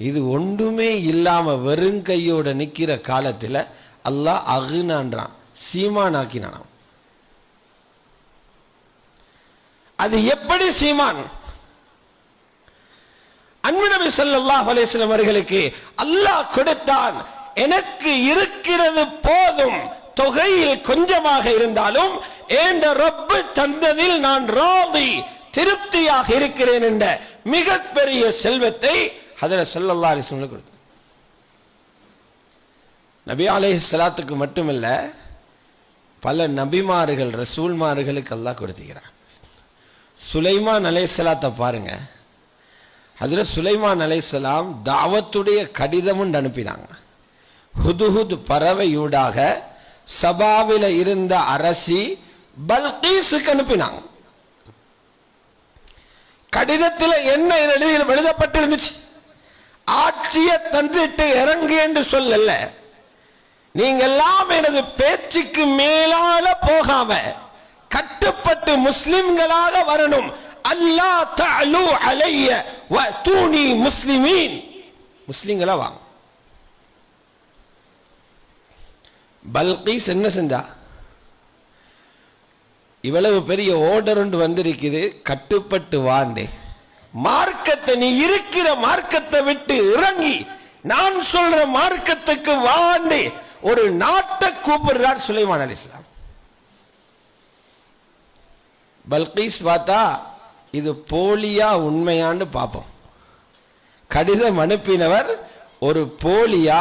இது ஒன்றுமே இல்லாம வெறும் கையோட நிக்கிற காலத்துல அல்லாஹ் அகுனான்றான் சீமானாக்கினானாம். அது எப்படி சீமான்? அன்பு நபி ஸல்லல்லாஹு அவர்களுக்கு அல்லாஹ் கொடுத்தான் எனக்கு இருக்கிறது போதும் தொகையில் கொஞ்சமாக இருந்தாலும் ஏண்ட ரப்பு தந்ததில் நான் ராதி திருப்தியாக இருக்கிறேன் என்ற மிகப்பெரிய செல்வத்தை ஹதர ஸல்லல்லாஹு அலைஹி வஸல்லம் நபி அலேஹ் சலாத்துக்கு மட்டுமல்ல பல நபிமார்கள் ரசூல்மார்களுக்கு எல்லாம் கொடுத்துக்கிறான் சுலைமான் அலைஹிஸ்ஸலாத்தை பாருங்க. அதில் சுலைமான் அலேசலாம் தாவத்துடைய கடிதம் அனுப்பினாங்க. ஹுதுஹுத் பறவையூடாக சபாவில் இருந்த அரசி பல்கீஸுக்கு அனுப்பினாங்க. கடிதத்தில் என்ன எழுதி எழுதப்பட்டிருந்துச்சு? ஆட்சியை தந்துட்டு இறங்கு என்று சொல்லல. நீங்கெல்லாம் எனது பேச்சுக்கு மேலால போகாம கட்டுப்பட்டு முஸ்லிம்களாக வரணும். அல்லா தலு அலைய வ தூணி முஸ்லிமீன். முஸ்லிம்களா வாங்க பல்கீஸ் என்ன செஞ்சா? இவ்வளவு பெரிய ஓர்டர் ஒன்று வந்திருக்குது கட்டுப்பட்டு வாண்டே. மார்க்கத்தை நீ இருக்கிற மார்க்கத்தை விட்டு இறங்கி நான் சொல்ற மார்க்கத்துக்கு வாண்டே ஒரு நாட்டை கூப்பிடுறார் சுலைமான் அலிஸ்லாம் பல்கீஸ் பார்த்தா இது போலியா உண்மையான்னு பார்ப்போம். கடிதம் அனுப்பினவர் ஒரு போலியா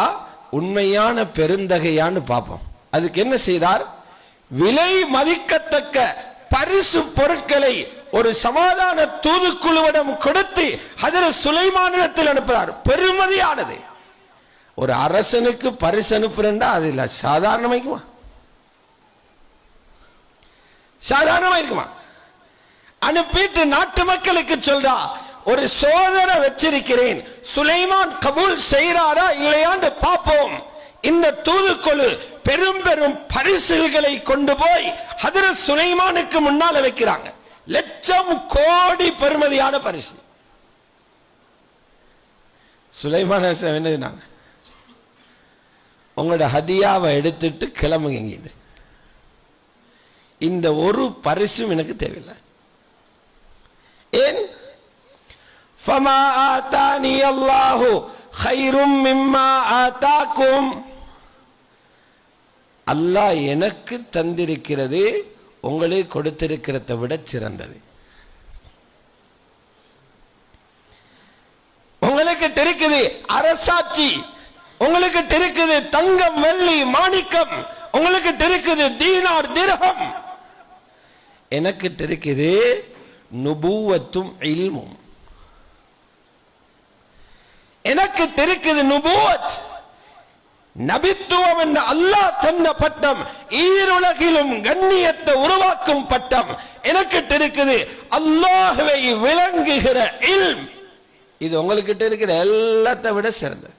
உண்மையான பெருந்தகையான்னு பார்ப்போம். அதுக்கு என்ன செய்தார்? விலை மதிக்கத்தக்க பரிசு பொருட்களை ஒரு சமாதான தூதுக்குழுவிடம் கொடுத்து அதில் சுலைமானிடத்தில் அனுப்புறார். பெருமதியானது. ஒரு அரசனுக்கு பரிசு அனுப்புறேன்டா அது இல்லை சாதாரணமாய்க்குமா சாதாரணமா இருக்குமா அனுப்பிட்டு நாட்டு மக்களுக்கு சொல்றா ஒரு சோதனை வச்சிருக்கிறேன் சுலைமான் கபூல் செய்கிறாரா இல்லையான்னு பார்ப்போம். இந்த தூதுக்குழு பெரும் பெரும் பரிசுகளை கொண்டு போய் ஹதரத் சுலைமானுக்கு முன்னால வைக்கிறாங்க லட்சம் கோடி பெருமதியான பரிசு. சுலைமான என்னதுனாங்க உங்களோட ஹதியாவை எடுத்துட்டு கிளம்புங்க இங்கிருந்து இந்த ஒரு பரிசும் எனக்கு தேவையில்லை. ஏன்? ஃபமா ஹைரும் மிம்மா ஆத்தாக்கும். அல்லாஹ் எனக்கு தந்திருக்கிறது உங்களே கொடுத்திருக்கிறத விட சிறந்தது. உங்களுக்கு இருக்குது அரசாட்சி உங்களுக்கு இருக்குது தங்கம் வெள்ளி மாணிக்கம் உங்களுக்கு இருக்குது தீனார் திரகம். எனக்கு இருக்குது நுபூவத்தும் இல்மும். எனக்கு இருக்குது நுபூவத். நபித்துவம் என்ற அல்லாஹ் தந்த பட்டம் ஈருலகிலும் கண்ணியத்தை உருவாக்கும் பட்டம் எனக்கு இருக்குது. அல்லாஹுவை விளங்குகிற இல்ம். இது உங்களுக்கிட்ட இருக்கிற எல்லாத்தை விட சிறந்தது.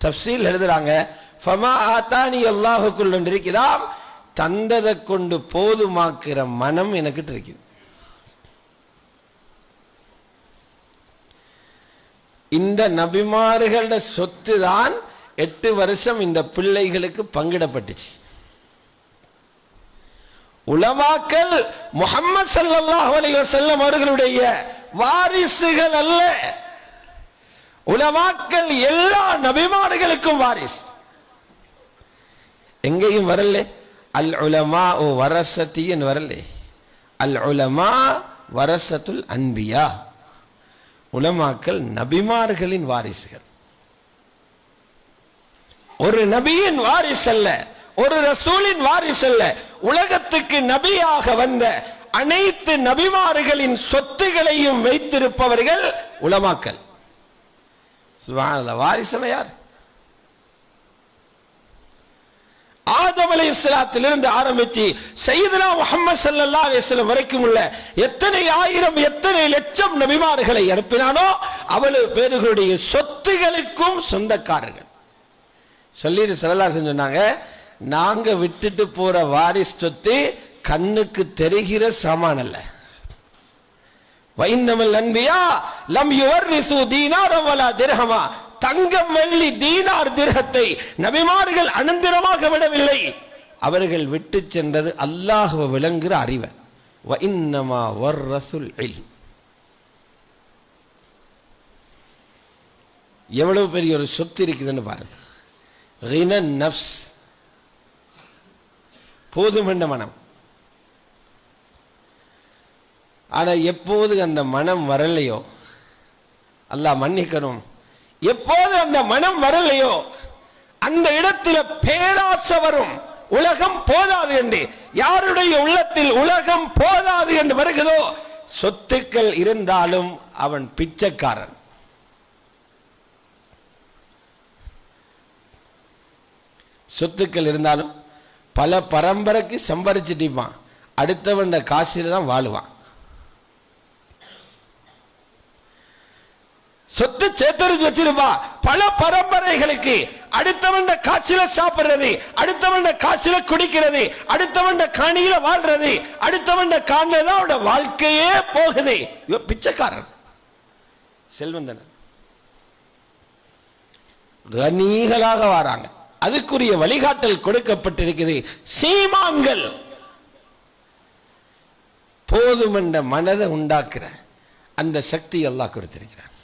தப்சீல் எழுதுறாங்க ஃபமா ஆத்தானி அல்லாஹுக்குள் இருக்குதாம் தந்ததை கொண்டு போதுமாக்குற மனம் எனக்கிட்ட இருக்குது. இந்த நபிமார்களோட சொத்து தான் எட்டு வருஷம் இந்த பிள்ளைகளுக்கு பங்கிடப்பட்டுச்சு. உலமாக்கல் முகமது சல்லாஹ் அலைஹி வஸல்லம் அவர்களுடைய வாரிசுகள் அல்ல. உலமாக்கல் எல்லா நபிமார்களுக்கும் வாரிசு. எங்கேயும் வரல? அல் உலமா ஓ வரசத்தின்னு வரல. அல் உலமா வரசத்துல் அன்பியா. உலமாக்கள் நபிமார்களின் வாரிசுகள். ஒரு நபியின் வாரிசு அல்ல ஒரு ரசூலின் வாரிசு அல்ல. உலகத்துக்கு நபியாக வந்த அனைத்து நபிமார்களின் சொத்துகளையும் வைத்திருப்பவர்கள் உலமாக்கல் சுப்ஹானல்லாஹ் யார்? ஆதம் அலை இருந்து ஆரம்பிச்சு சையதுனா முகமது சல்லா அலிஸ்லம் வரைக்கும் உள்ள எத்தனை ஆயிரம் எத்தனை லட்சம் நபிமார்களை அனுப்பினானோ அவ்வளவு பேர்களுடைய சொத்துகளுக்கும் சொந்தக்காரர்கள். சொல்லிட்டு சல்லல்லா சொன்னாங்க நாங்க விட்டுட்டு போற வாரிசு சொத்து கண்ணுக்கு தெரிகிற சாமான் அல்ல. வைன்னமல் அன்பியா லம் யுவர்ரிசு தீனாரம் வலா திரகமா தங்கம் வெள்ளி தீனார் திரகத்தை நபிமார்கள் அனந்திரமாக விடவில்லை. அவர்கள் விட்டு சென்றது அல்லாஹுவ விளங்குற அறிவை. வைன்னமா வர்ரசுல் இல்ம். எவ்வளவு பெரிய ஒரு சொத்து இருக்குதுன்னு பாருங்க. ரின நப்ஸ். போதுமென்ற மனம். ஆனா எப்போது அந்த மனம் வரலையோ அல்லாஹ் மன்னிக்கணும். எப்போது அந்த மனம் வரலையோ அந்த இடத்துல பேராசை வரும். உலகம் போதாது என்று. யாருடைய உள்ளத்தில் உலகம் போதாது என்று வருகிறதோ சொத்துக்கள் இருந்தாலும் அவன் பிச்சைக்காரன். சொத்துக்கள் இருந்தாலும் பல பரம்பரைக்கு சம்பாரிச்சிட்டிப்பான் அடுத்தவன் காசில் தான் வாழுவான். சொத்து சேத்தரிச்சு வச்சிருப்பா. பல பரம்பரைகளுக்கு அடுத்தவன் காட்சியில சாப்பிடுறது அடுத்தவன் காட்சியில குடிக்கிறது அடுத்தவன் காணியில வாழ்றது அடுத்தவன் காணில தான் அவனோட வாழ்க்கையே போகுது. இவன் பிச்சைக்காரன். செல்வந்தன். கனீகளாக வராங்க. அதுக்குரிய வழிகாட்டல் கொடுக்கப்பட்டிருக்கிறது சீமான்கள் போதுமென்ற மனதை உண்டாக்குற அந்த சக்தி எல்லாம் கொடுத்திருக்கிறார்